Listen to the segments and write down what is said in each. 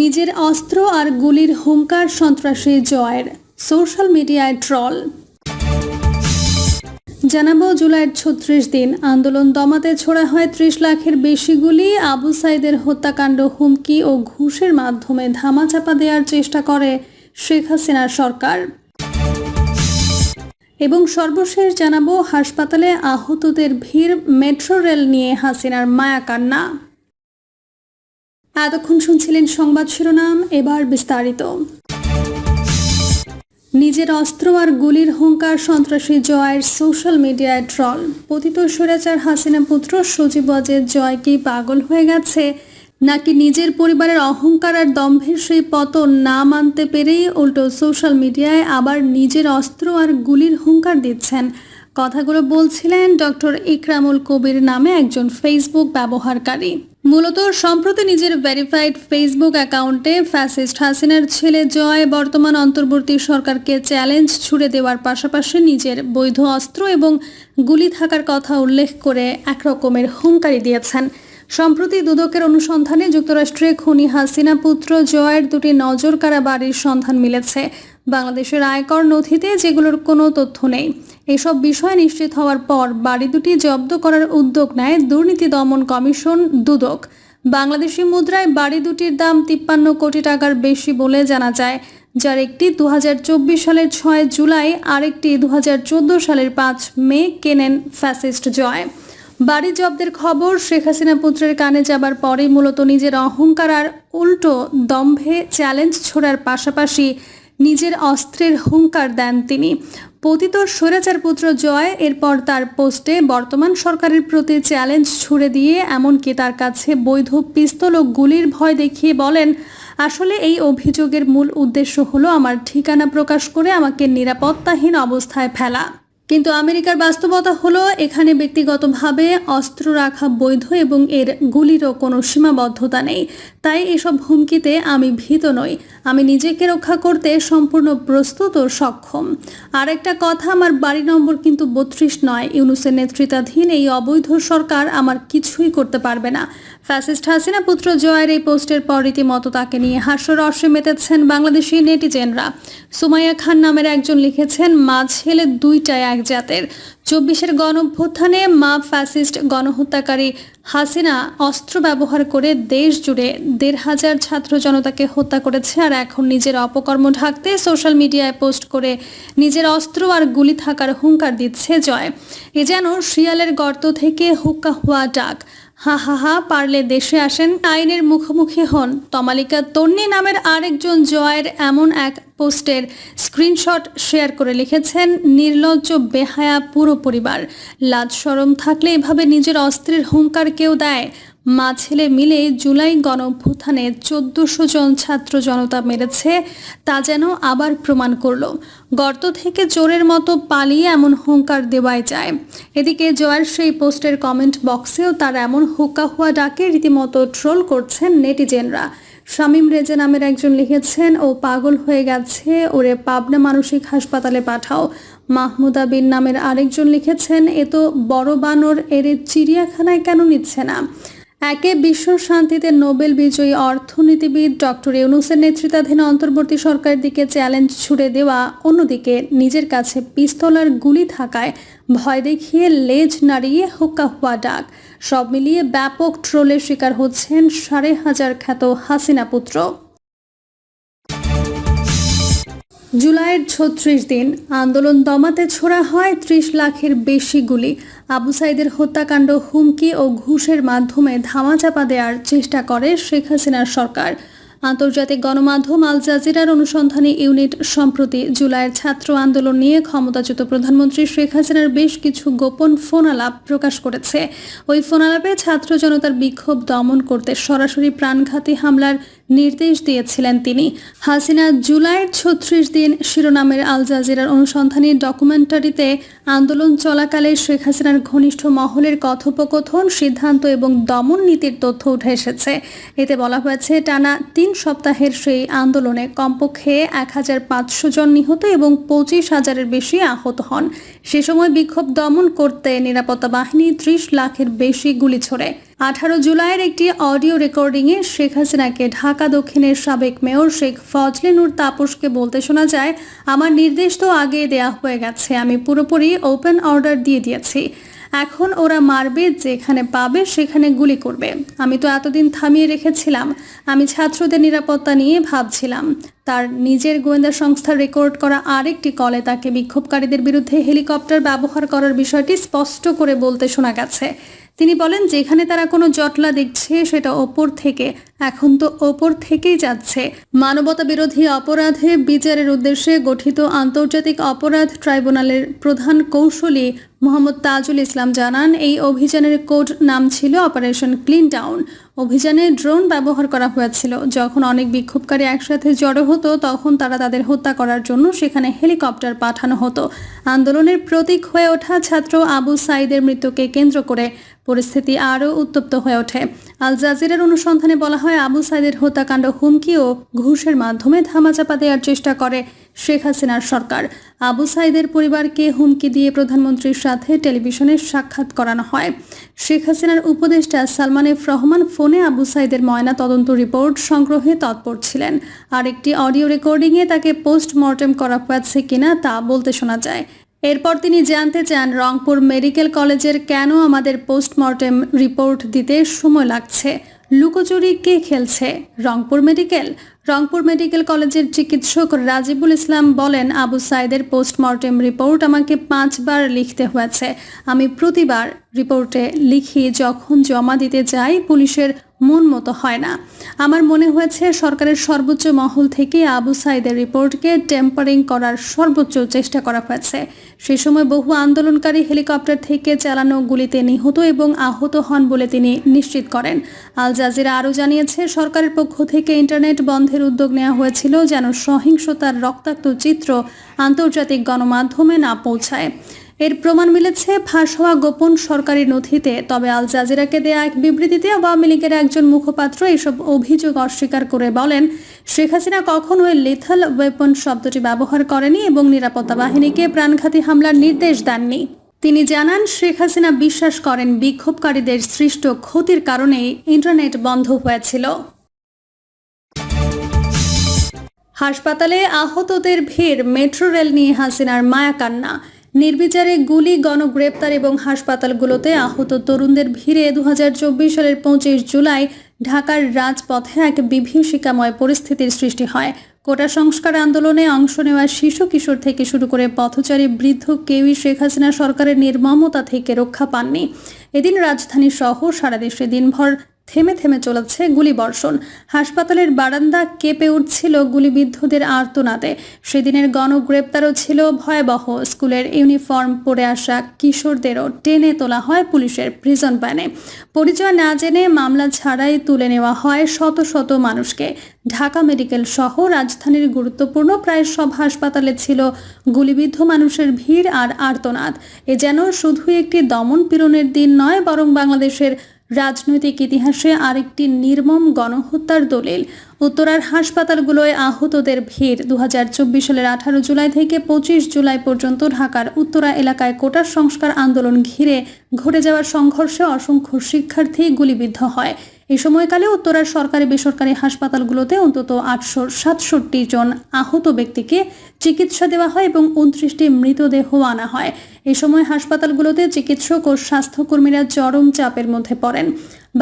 নিজের অস্ত্র আর গুলির হুঙ্কার সন্ত্রাসী জয়ের সোশ্যাল মিডিয়ায় ট্রল। জানাব জুলাইয়ের ছত্রিশ দিন। আন্দোলন দমাতে ছোড়া হয় ত্রিশ লাখের বেশি গুলি। আবু সাইদের হত্যাকাণ্ড হুমকি ও ঘুষের মাধ্যমে ধামাচাপা দেওয়ার চেষ্টা করে শেখ হাসিনার সরকার। এবং সর্বশেষ জানাব, হাসপাতালে আহতদের ভিড়, মেট্রো রেল নিয়ে হাসিনার মায়া কান্না এতক্ষণ শুনছিলেন সংবাদ শিরোনাম, এবার বিস্তারিত। নিজের অস্ত্র আর গুলির হুঙ্কার সন্ত্রাসী জয়ের সোশ্যাল মিডিয়ায় ট্রল। পতিত স্বৈরাচার হাসিনা পুত্র সজীব অজের জয় কি পাগল হয়ে গেছে? নাকি নিজের পরিবারের অহংকার আর দম্ভের সেই পতন না মানতে পেরেই উল্টো সোশ্যাল মিডিয়ায় আবার নিজের অস্ত্র আর গুলির হুঙ্কার দিচ্ছেন? কথাগুলো বলছিলেন ডক্টর ইকরামুল কবির নামে একজন ফেসবুক ব্যবহারকারী। মূলত সম্প্রতি নিজের ভেরিফাইড ফেসবুক অ্যাকাউন্টে ফ্যাসিস্ট হাসিনার ছেলে জয় বর্তমান অন্তর্বর্তী সরকারকে চ্যালেঞ্জ ছুড়ে দেওয়ার পাশাপাশি নিজের বৈধ অস্ত্র এবং গুলি থাকার কথা উল্লেখ করে একরকমের হুঙ্কারি দিয়েছেন। সম্প্রতি দুদকের অনুসন্ধানে যুক্তরাষ্ট্রে খুনি হাসিনা পুত্র জয়ের দুটি নজর কারা বাড়ির সন্ধান মিলেছে। বাংলাদেশের আয়কর নথিতে যেগুলোর কোনো তথ্য নেই। এসব বিষয় নিশ্চিত হওয়ার পর বাড়ি দুটি জব্দ করার উদ্যোগ নেয় দুর্নীতি দমন কমিশন দুদক। বাংলাদেশি মুদ্রায় বাড়ি দুটির দাম তিপ্পান্ন কোটি টাকার বেশি বলে জানা যায়, যার একটি দু হাজার চব্বিশ সালের ছয় জুলাই আরেকটি দু হাজার চোদ্দ সালের পাঁচ মে কেনেন ফ্যাসিস্ট জয়। বাড়ি জব্দের খবর শেখ হাসিনা পুত্রের কানে যাবার পরেই মূলত নিজের অহংকার আর উল্টো দম্ভে চ্যালেঞ্জ ছোড়ার পাশাপাশি নিজের অস্ত্রের হুঙ্কার দেন তিনি। পতিত স্বৈরাচার পুত্র জয় এরপর তার পোস্টে বর্তমান সরকারের প্রতি চ্যালেঞ্জ ছুড়ে দিয়ে এমনকি তার কাছে বৈধ পিস্তল ও গুলির ভয় দেখিয়ে বলেন, আসলে এই অভিযোগের মূল উদ্দেশ্য হলো আমার ঠিকানা প্রকাশ করে আমাকে নিরাপত্তাহীন অবস্থায় ফেলা। কিন্তু আমেরিকার বাস্তবতা হলো এখানে ব্যক্তিগতভাবে অস্ত্র রাখা বৈধ এবং এর গুলিরও কোনো সীমাবদ্ধতা নেই। তাই এসব হুমকিতে আমি ভীত নই। আমি নিজেকে রক্ষা করতে সম্পূর্ণ প্রস্তুত ও সক্ষম। আর একটা কথা, আমার বাড়ি নম্বর কিন্তু বত্রিশ নয়। ইউনুসের নেতৃত্বাধীন এই অবৈধ সরকার আমার কিছুই করতে পারবে না। ফ্যাসিস্ট হাসিনা পুত্র জয়ের এই পোস্টের পর রীতিমতো তাকে নিয়ে হাস্য হাস্যরসে মেতেছেন বাংলাদেশি নেটিজেনরা। সুমাইয়া খান নামের একজন লিখেছেন মা ছেলে দুইটাই এক জাতের। চব্বিশের গণভ্যুত্থানে মা ফ্যাসিস্ট গণহত্যাকারী হাসিনা অস্ত্র ব্যবহার করে দেশ জুড়ে দেড় হাজার ছাত্র জনতাকে হত্যা করেছে আর এখন নিজের অপকর্ম ঢাকতে সোশ্যাল মিডিয়ায় পোস্ট করে নিজের অস্ত্র আর গুলি থাকার হুঙ্কার দিচ্ছে জয়। এ যেন শিয়ালের গর্ত থেকে হুক্কা হওয়া ডাক। হা হা হা, পারলে দেশে আসেন আইনের মুখোমুখি হন। তমালিকা তন্নি নামের আরেকজন জয়ের এমন এক পোস্টের স্ক্রিনশট শেয়ার করে লিখেছেন, নির্লজ্জ, বেহায়া, পুরো পরিবার। লাজ সরম থাকলে এভাবে নিজের অস্ত্রের হুঙ্কার কেউ দেয়? মা ছেলে মিলে জুলাই গণভ্যুত্থানে চোদ্দশো জন ছাত্র জনতা মেরেছে, তা যেন আবার প্রমাণ করল। গর্ত থেকে চোরের মতো পালিয়ে এমন হুঙ্কার দেওয়াই যায়। এদিকে জয়ের সেই পোস্টের কমেন্ট বক্সেও তার এমন হুক্কা হুয়া ডাকে রীতিমতো ট্রোল করছেন নেটিজেনরা। শামীম রেজা নামের একজন লিখেছেন, ও পাগল হয়ে গেছে, ওরে পাবনা মানসিক হাসপাতালে পাঠাও। মাহমুদা বিন নামের আরেকজন লিখেছেন, এ তো বড় বানর, এর চিড়িয়াখানায় কেন নিচ্ছে না? একে বিশ্ব শান্তিতে নোবেল বিজয়ী অর্থনীতিবিদ ডক্টর ইউনুসের নেতৃত্বাধীন অন্তর্বর্তী সরকারের দিকে চ্যালেঞ্জ ছুড়ে দেওয়া, অন্যদিকে নিজের কাছে পিস্তলার গুলি থাকায় ভয় দেখিয়ে লেজ নাড়িয়ে হুক্কা হুয়া ডাক। সব মিলিয়ে ব্যাপক ট্রোলের শিকার হচ্ছেন সাড়ে হাজার খ্যাত হাসিনা পুত্র। জুলাইয়ের ছত্রিশ দিন আন্দোলন দমাতে ছোড়া হয় ত্রিশ লাখের বেশি গুলি। আবু সাইদের হত্যাকাণ্ড হুমকি ও ঘুষের মাধ্যমে ধামাচাপা দেওয়ার চেষ্টা করে শেখ হাসিনার সরকার। আন্তর্জাতিক গণমাধ্যম আল জাজিরার অনুসন্ধানী ইউনিট সম্প্রতি জুলাইয়ের ছাত্র আন্দোলন নিয়ে ক্ষমতাচ্যুত প্রধানমন্ত্রী শেখ হাসিনার বেশ কিছু গোপন ফোনালাপ প্রকাশ করেছে। ওই ফোনালাপে ছাত্র জনতার বিক্ষোভ দমন করতে সরাসরি প্রাণঘাতী হামলার নির্দেশ দিয়েছিলেন তিনি। হাসিনা জুলাইয়ের ছত্রিশ দিন শিরোনামের আল জাজিরার অনুসন্ধানী ডকুমেন্টারিতে আন্দোলন চলাকালে শেখ হাসিনার ঘনিষ্ঠ মহলের কথোপকথন, সিদ্ধান্ত এবং দমন নীতির তথ্য উঠে এসেছে। এতে বলা হয়েছে, টানা তিন সপ্তাহের সেই আন্দোলনে কমপক্ষে এক হাজার পাঁচশো জন নিহত এবং পঁচিশ হাজারের বেশি আহত হন। সে সময় বিক্ষোভ দমন করতে নিরাপত্তা বাহিনী ত্রিশ লাখের বেশি গুলি ছোড়ে। আঠারো জুলাইয়ের একটি অডিও রেকর্ডিংয়ে শেখ হাসিনাকে ঢাকা দক্ষিণের সাবেক মেয়র শেখ ফজলে তাপসকে বলতে শোনা যায়, আমার নির্দেশ তো আগে দেয়া হয়ে গেছে। আমি পুরোপুরি ওপেন অর্ডার দিয়ে দিয়েছি। এখন ওরা মারবে, যেখানে পাবে সেখানে গুলি করবে। আমি তো এতদিন থামিয়ে রেখেছিলাম। আমি ছাত্রদের নিরাপত্তা নিয়ে ভাবছিলাম। তার নিজের গোয়েন্দা সংস্থার রেকর্ড করা আরেকটি কলে তাকে বিক্ষোভকারীদের বিরুদ্ধে হেলিকপ্টার ব্যবহার করার বিষয়টি স্পষ্ট করে বলতে শোনা গেছে। তিনি বলেন যেখানে তারা কোনো জটলা দেখছে, সেটা ওপর থেকে, এখন তো ওপর থেকেই যাচ্ছে। মানবতা বিরোধী অপরাধে বিচারের উদ্দেশ্যে গঠিত আন্তর্জাতিক অপরাধ ট্রাইব্যুনালের প্রধান কৌশলী মোহাম্মদ তাজুল ইসলাম জানান, এই অভিযানের কোড নাম ছিল অপারেশন ক্লিন টাউন অভিযানে ড্রোন ব্যবহার করা হয়েছিল। যখন অনেক বিক্ষোভকারী একসাথে জড়ো হতো, তখন তারা তাদের হত্যা করার জন্য সেখানে হেলিকপ্টার পাঠানো হতো। আন্দোলনের প্রতীক হয়ে ওঠা ছাত্র আবু সাইদের মৃত্যুকে কেন্দ্র করে পরিস্থিতি আরও উত্তপ্ত হয়ে ওঠে। আল জাজিরার অনুসন্ধানে বলা হয়, আবু সাইদের হত্যাকাণ্ড হুমকি ও ঘুষের মাধ্যমে ধামাচাপা দেওয়ার চেষ্টা করে শেখ হাসিনার সরকার। আবু সাইদের পরিবারকে হুমকি দিয়ে প্রধানমন্ত্রীর সাথে টেলিভিশনে সাক্ষাৎ করানো হয়। শেখ হাসিনার উপদেষ্টা সালমান এফ রহমান ফোনে আবু সাইদের ময়না তদন্ত রিপোর্ট সংগ্রহে তৎপর ছিলেন। আর একটি অডিও রেকর্ডিংয়ে তাকে পোস্টমর্টেম করা হয়েছে কিনা তা বলতে শোনা যায়। এরপর তিনি জানতে চান, রংপুর মেডিকেল কলেজের কেন আমাদের পোস্টমর্টেম রিপোর্ট দিতে সময় লাগছে? লুকোচুরি কে খেলছে? রংপুর মেডিকেল? রংপুর মেডিকেল কলেজের চিকিৎসক রাজিবুল ইসলাম বলেন, আবু সাইদের পোস্টমর্টেম রিপোর্ট আমাকে পাঁচবার লিখতে হয়েছে। আমি প্রতিবার রিপোর্টে লিখি, যখন জমা দিতে যাই, পুলিশের মন মতো হয় না। আমার মনে হয়েছে সরকারের সর্বোচ্চ মহল থেকে আবু সাইদের রিপোর্টকে টেম্পারিং করার সর্বোচ্চ চেষ্টা করা হয়েছে। সেই সময় বহু আন্দোলনকারী হেলিকপ্টার থেকে চালানো গুলিতে নিহত এবং আহত হন বলে তিনি নিশ্চিত করেন। আল জাজিরা আরও জানিয়েছে, সরকারের পক্ষ থেকে ইন্টারনেট বন্ধের উদ্যোগ নেওয়া হয়েছিল যেন সহিংসতার রক্তাক্ত চিত্র আন্তর্জাতিক গণমাধ্যমে না পৌঁছায়। এর প্রমাণ মিলেছে ফাঁস হওয়া গোপন সরকারি নথিতে। তবে আল জাজিরাকে দেয়া এক বিবৃতিতে আওয়ামী লীগের একজন মুখপাত্র এসব অভিযোগ অস্বীকার করে বলেন, শেখ হাসিনা কখনোই লিথাল ওয়েপন শব্দটি ব্যবহার করেনি এবং নিরাপত্তা বাহিনীকে প্রাণঘাতী হামলার নির্দেশ দেননি। তিনি জানান, শেখ হাসিনা বিশ্বাস করেন বিক্ষোভকারীদের সৃষ্ট ক্ষতির কারণেই ইন্টারনেট বন্ধ হয়েছিল। হাসপাতালে আহতদের ভিড়, মেট্রো রেল নিয়ে হাসিনার মায়াকান্না। নির্বিচারে গুলি, গণগ্রেপ্তার এবং হাসপাতালগুলোতে আহত তরুণদের ভিড়ে দু হাজার চব্বিশ সালের পঁচিশ জুলাই ঢাকার রাজপথে এক বিভীষিকাময় পরিস্থিতির সৃষ্টি হয়। কোটা সংস্কার আন্দোলনে অংশ নেওয়া শিশু কিশোর থেকে শুরু করে পথচারী বৃদ্ধ কেউই শেখ হাসিনা সরকারের নির্মমতা থেকে রক্ষা পাননি। এদিন রাজধানী সহ সারা দেশে দিনভর থেমে থেমে চলেছে গুলিবর্ষণ। হাসপাতালের বারান্দা কেঁপে উঠছিল গুলিবিদ্ধদের আর্তনাদে। সেদিনের গণগ্রেপ্তারও ছিল ভয়াবহ। স্কুলের ইউনিফর্ম পরে আসা কিশোরদেরও টেনে তোলা হয় পুলিশের প্রিজন ভ্যানে। পরিচয় না জেনে মামলা ছাড়াই তুলে নেওয়া হয় শত শত মানুষকে। ঢাকা মেডিকেল সহ রাজধানীর গুরুত্বপূর্ণ প্রায় সব হাসপাতালে ছিল গুলিবিদ্ধ মানুষের ভিড় আর আর্তনাদ। এ যেন শুধু একটি দমন পীড়নের দিন নয়, বরং বাংলাদেশের রাজনৈতিক ইতিহাসে আরেকটি নির্মম গণহত্যার দলিল। উত্তরার হাসপাতালগুলোয় আহতদের ভিড়। দু হাজার চব্বিশ সালের আঠারো জুলাই থেকে পঁচিশ জুলাই পর্যন্ত ঢাকার উত্তরা এলাকায় কোটার সংস্কার আন্দোলন ঘিরে ঘটে যাওয়ার সংঘর্ষে অসংখ্য শিক্ষার্থী গুলিবিদ্ধ হয়। এই সময়কালে উত্তরার সরকারি বেসরকারি হাসপাতালগুলোতে অন্তত আটশো সাতষট্টি জন আহত ব্যক্তিকে চিকিৎসা দেওয়া হয় এবং উনত্রিশটি মৃতদেহ আনা হয়। এ সময় হাসপাতালগুলোতে চিকিৎসক ও স্বাস্থ্যকর্মীরা চরম চাপের মধ্যে পড়েন।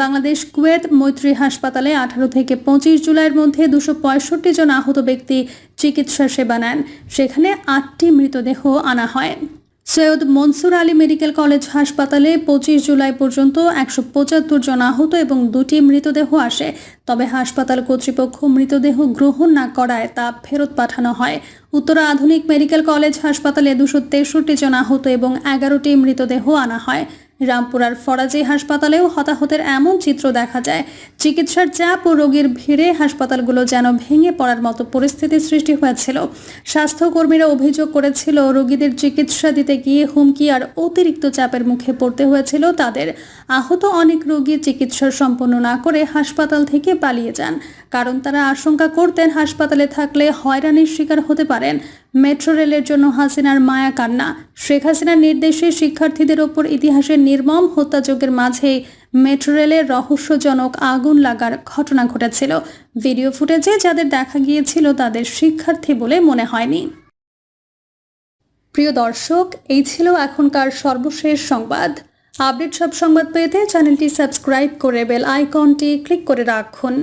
বাংলাদেশ কুয়েত মৈত্রী হাসপাতালে আঠারো থেকে পঁচিশ জুলাইয়ের মধ্যে দুশো পঁয়ষট্টি জন আহত ব্যক্তি চিকিৎসা সেবা নেন। সেখানে আটটি মৃতদেহ আনা হয়। সৈয়দ মনসুর আলী মেডিকেল কলেজ হাসপাতালে পঁচিশ জুলাই পর্যন্ত একশো পঁচাত্তর জন আহত এবং দুটি মৃতদেহ আসে। তবে হাসপাতাল কর্তৃপক্ষ মৃতদেহ গ্রহণ না করায় তা ফেরত পাঠানো হয়। উত্তর আধুনিক মেডিকেল কলেজ হাসপাতালে দুশো তেষট্টি জন আহত এবং এগারোটি মৃতদেহ আনা হয়। রামপুরার ফরাজি হাসপাতালেও হতাহতের এমন চিত্র দেখা যায়। চিকিৎসার চাপ ও রোগীর ভিড়ে হাসপাতালগুলো যেন ভেঙে পড়ার মতো পরিস্থিতির সৃষ্টি হয়েছিল। স্বাস্থ্যকর্মীরা অভিযোগ করেছিল, রোগীদের চিকিৎসা দিতে গিয়ে হুমকি আর অতিরিক্ত চাপের মুখে পড়তে হয়েছিল তাদের। আহত অনেক রোগী চিকিৎসা সম্পন্ন না করে হাসপাতাল থেকে পালিয়ে যান। কারণ তারা আশঙ্কা করতেন হাসপাতালে থাকলে হয়রানির শিকার হতে পারেন। মেট্রো রেলের জন্য হাসিনার মায়া কান্না। শেখ হাসিনার নির্দেশে শিক্ষার্থীদের ওপর ইতিহাসের নির্মম হত্যাযজ্ঞের মাঝেই মেট্রো রেলের রহস্যজনক আগুন লাগার ঘটনা ঘটেছিল। ভিডিও ফুটেজে যাদের দেখা গিয়েছিল তাদের শিক্ষার্থী বলে মনে হয়নি। প্রিয় দর্শক, এই ছিল এখনকার সর্বশেষ সংবাদ। আপডেট সব সংবাদ পেতে চ্যানেলটি সাবস্ক্রাইব করে বেল আইকনটি ক্লিক করে রাখুন।